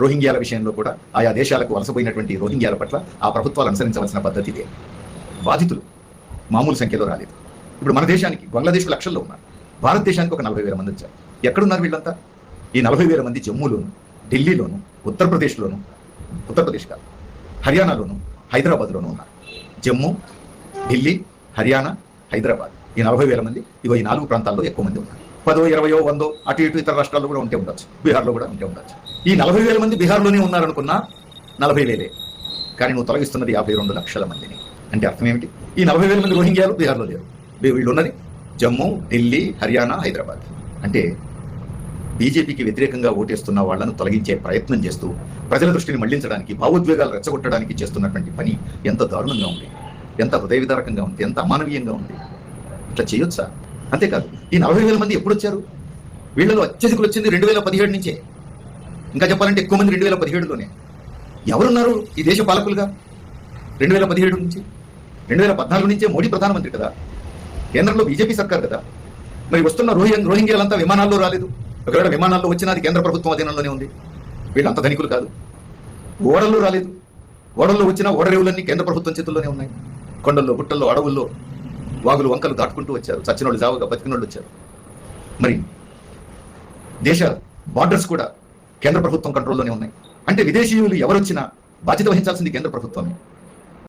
రోహింగ్యాల విషయంలో కూడా ఆయా దేశాలకు వలసపోయినటువంటి రోహింగ్యాల పట్ల ఆ ప్రభుత్వాలు అనుసరించవలసిన పద్ధతి ఇదే బాధితులు మామూలు సంఖ్యలో రాలేదు. ఇప్పుడు మన దేశానికి బంగ్లాదేశ్ లక్షల్లో ఉన్నారు. భారతదేశానికి ఒక నలభై వేల మంది వచ్చారు. ఎక్కడున్నారు వీళ్ళంతా? ఈ నలభై వేల మంది జమ్మూలోను ఢిల్లీలోను ఉత్తరప్రదేశ్లోను ఉత్తరప్రదేశ్ కాదు హర్యానాలోను హైదరాబాద్లోనూ ఉన్నారు. జమ్మూ ఢిల్లీ హర్యానా హైదరాబాద్ ఈ నలభై వేల మంది ఇగో ఈ నాలుగు ప్రాంతాల్లో ఎక్కువ మంది ఉన్నారు. పదో ఇరవయో వందో అటు ఇటు ఇతర రాష్ట్రాల్లో కూడా ఉంటే ఉండొచ్చు. బీహార్లో కూడా ఉంటే ఉండొచ్చు. ఈ నలభై వేల మంది బీహార్లోనే ఉన్నారనుకున్నా నలభై వేలే. కానీ నువ్వు తొలగిస్తున్నది యాభై రెండు లక్షల మందిని. అంటే అర్థం ఏమిటి? ఈ నలభై వేల మంది రోహింగ్యాలు బీహార్లో లేరు. వీళ్ళు ఉన్నది జమ్మూ ఢిల్లీ హర్యానా హైదరాబాద్. అంటే బీజేపీకి వ్యతిరేకంగా ఓటేస్తున్న వాళ్ళను తొలగించే ప్రయత్నం చేస్తూ ప్రజల దృష్టిని మళ్ళించడానికి భావోద్వేగాలు రెచ్చగొట్టడానికి చేస్తున్నటువంటి పని ఎంత దారుణంగా ఉంది. ఎంత హృదయ విదారకంగా ఉంది. ఎంత అమానవీయంగా ఉంది. ఇట్లా చేయొచ్చా? అంతేకాదు ఈ నలభై వేల మంది ఎప్పుడు వచ్చారు వీళ్ళలో అత్యధికులు వచ్చింది రెండు వేల పదిహేడు నుంచే. ఇంకా చెప్పాలంటే ఎక్కువ మంది రెండు వేల పదిహేడులోనే. ఎవరున్నారు ఈ దేశ పాలకులుగా? రెండు వేల పదిహేడు నుంచి? రెండు వేల పద్నాలుగు నుంచే మోడీ ప్రధానమంత్రి కదా? కేంద్రంలో బీజేపీ సర్కార్ కదా? మరి వస్తున్న రోహింగ్ రోహింగ్యాలంతా విమానాల్లో రాలేదు. ఒకవేళ విమానాల్లో వచ్చినా అది కేంద్ర ప్రభుత్వం అధీనంలోనే ఉంది. వీళ్ళు అంత ధనికులు కాదు. ఓడల్లో రాలేదు. ఓడల్లో వచ్చిన ఓడరేవులన్నీ కేంద్ర ప్రభుత్వం చేతుల్లోనే ఉన్నాయి. కొండల్లో గుట్టల్లో అడవుల్లో వాగులు వంకలు దాటుకుంటూ వచ్చారు. చచ్చినోళ్ళు జావగా బతికినోళ్ళు వచ్చారు. మరి దేశ బార్డర్స్ కూడా కేంద్ర ప్రభుత్వం కంట్రోల్లోనే ఉన్నాయి. అంటే విదేశీయులు ఎవరొచ్చినా బాధ్యత వహించాల్సింది కేంద్ర ప్రభుత్వమే.